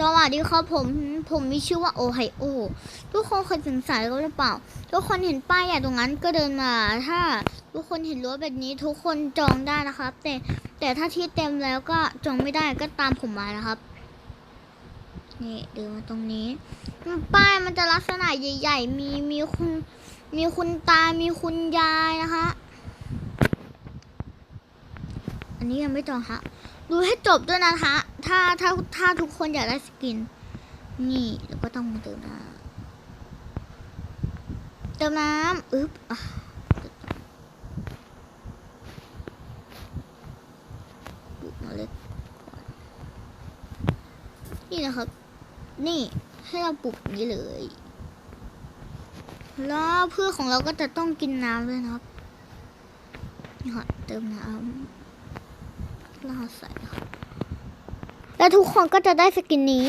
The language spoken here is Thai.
สวัสดีครับผม ผมมีชื่อว่าโอไฮโอ ทุกคนเคยสงสัยหรือเปล่า ทุกคนเห็นป้ายใหญ่ตรงนั้นก็เดินมา ถ้าทุกคนเห็นรั้วแบบนี้ทุกคนจองได้นะครับ แต่แต่ถ้าที่เต็มแล้วก็จองไม่ได้ก็ตามผมมานะครับ นี่เดินมาตรงนี้ ป้ายมันจะลักษณะใหญ่ ๆ มีมีคุณมีคุณตา มีคุณยายนะคะ อันนี้ยังไม่จองฮะ ดูให้จบด้วยนะคะ ถ้าถ้าถ้าทุกคนอยากได้สกิน นี่แล้วก็ต้องมาเติมน้ำเติมน้ำอึ๊บอะปลูกเล็กนี่นะครับ นี่ให้เราปลูกนี้เลย แล้วพืชของเราก็จะต้องกินน้ำด้วยนะครับนี่ค่ะเติมน้ำ ใส่ครับและทุกคนก็จะได้สกินนี้